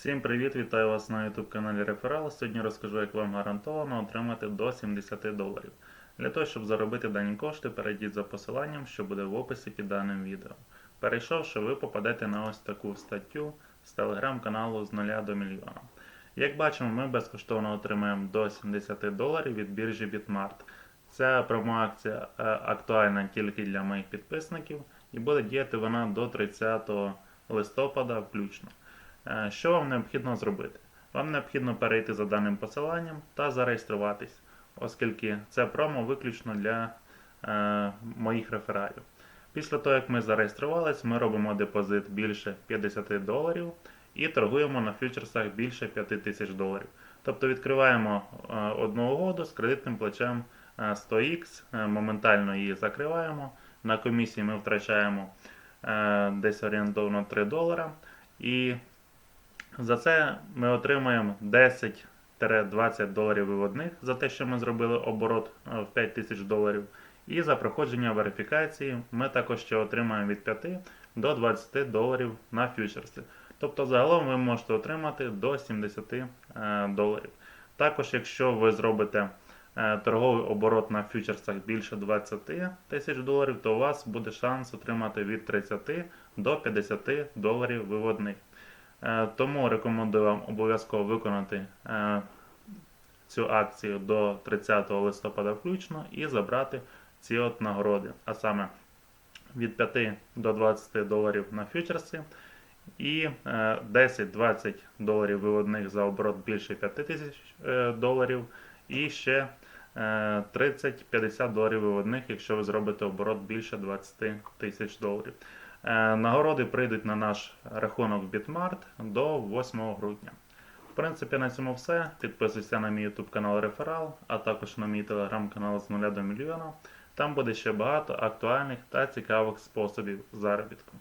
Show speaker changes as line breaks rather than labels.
Всім привіт! Вітаю вас на YouTube каналі Реферал. Сьогодні розкажу, як вам гарантовано отримати до 70 доларів. Для того, щоб заробити дані кошти, перейдіть за посиланням, що буде в описі під даним відео. Перейшовши, ви попадете на ось таку статтю з телеграм-каналу з 0 до мільйона. Як бачимо, ми безкоштовно отримаємо до 70 доларів від біржі Bitmart. Ця промоакція е, актуальна тільки для моїх підписників і буде діяти вона до 30 листопада включно. Е, Що вам необхідно зробити? Вам необхідно перейти за даним посиланням та зареєструватись, оскільки це промо виключно для е, моїх рефералів. Після того, як ми зареєструвались, ми робимо депозит більше 50 доларів і торгуємо на фьючерсах більше 5 тисяч доларів. Тобто відкриваємо е, одну угоду з кредитним плечем е, 100x, е, моментально її закриваємо. На комісії ми втрачаємо десь орієнтовно 3 долара. І за це ми отримаємо 10-20 доларів виводних за те, що ми зробили оборот е, в 5 тисяч доларів. І за проходження верифікації ми також ще отримаємо від 5 до 20 доларів на фьючерси. Тобто загалом ви можете отримати до 70 е, доларів. Також, якщо ви зробите е, торговий оборот на фьючерсах більше 20 тисяч доларів, то у вас буде шанс отримати від 30 до 50 доларів виводних. Е, Тому рекомендую вам обов'язково виконати е, цю акцію до 30 листопада включно і забрати ці от нагороди. А саме від 5 до 20 доларів на фьючерси і е, 10-20 доларів виводних за оборот більше 5 тисяч е, доларів. І ще е, 30-50 доларів виводних, якщо ви зробите оборот більше 20 тисяч доларів. Е, Нагороди прийдуть на наш рахунок Bitmart до 8 грудня. В принципі, на цьому все. Підписуйся на мій YouTube канал Реферал, а також на мій телеграм-канал з 0 до мільйона. Там буде ще багато актуальних та цікавих способів заробітку.